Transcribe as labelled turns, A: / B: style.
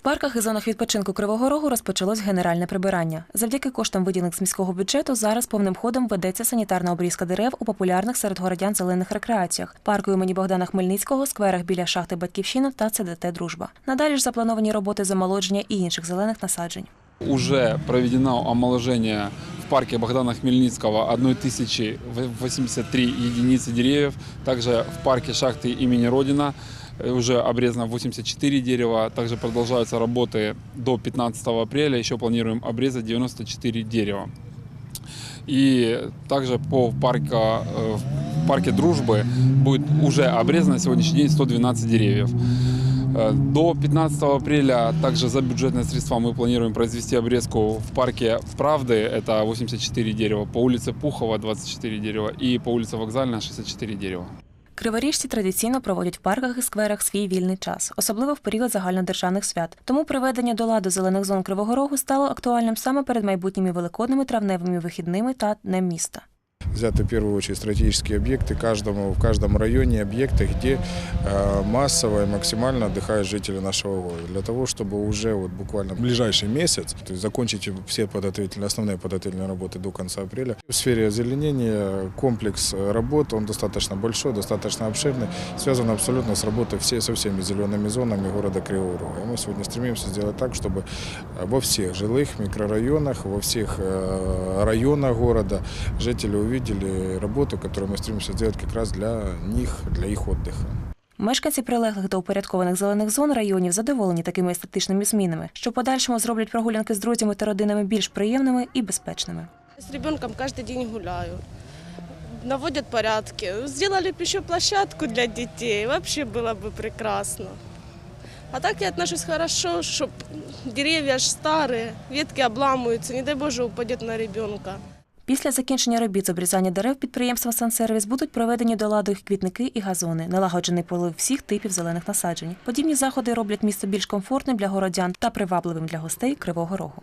A: В парках і зонах відпочинку Кривого Рогу розпочалось генеральне прибирання. Завдяки коштам, виділених з міського бюджету, зараз повним ходом ведеться санітарна обрізка дерев у популярних серед городян зелених рекреаціях, парку імені Богдана Хмельницького, скверах біля шахти Батьківщина та ЦДТ Дружба. Надалі ж заплановані роботи з омолодження і інших зелених насаджень.
B: Уже проведено омоложение в парке Богдана Хмельницкого 1083 единицы деревьев. Также в парке шахты имени Родина э, уже обрезано 84 дерева. Также продолжаются работы до 15 апреля. Еще планируем обрезать 94 дерева. И также по парка, э, в парке Дружбы будет уже обрезано на сегодняшний день 112 деревьев. Э, До 15 апреля также за бюджетные средства мы планируем произвести обрезку в парке Правды, это 84 дерева, по улице Пухова 24 дерева и по улице Вокзальная 64 дерева.
A: Криворіжці традиційно проводять в парках і скверах свій вільний час, особливо в період загальнодержавних свят. Тому приведення до ладу зелених зон Кривого Рогу стало актуальним саме перед майбутніми великодними травневими вихідними та Днем міста.
C: Взяты в первую очередь стратегические объекты каждому, в каждом районе объекты, где э, массово и максимально отдыхают жители нашего города. Для того, чтобы уже вот буквально в ближайший месяц то есть закончить все подготовительные, основные подготовительные работы до конца апреля. В сфере озеленения комплекс работ, он достаточно большой, достаточно обширный, связан абсолютно с работой все, со всеми зелеными зонами города Кривого Рога. И мы сегодня стремимся сделать так, чтобы во всех жилых микрорайонах, во всех э, районах города жители увидели работу, которую мы стремимся сделать как раз для них, для их отдыха.
A: Мешканці прилеглих до упорядкованих зелених зон районів задоволені такими естетичними змінами, що в подальшому зроблять прогулянки з друзями та родинами більш приємними і безпечними.
D: С ребенком каждый день гуляю. Наводят порядки. Сделали бы еще площадку для детей. Вообще было бы прекрасно. А так я отношусь хорошо, что деревья ж старые, ветки обламываются, не дай Боже, упадет на ребенка.
A: Після закінчення робіт з обрізання дерев підприємства «Сансервіс» будуть проведені до ладу квітники і газони, налагоджений полив всіх типів зелених насаджень. Подібні заходи роблять місто більш комфортним для городян та привабливим для гостей Кривого Рогу.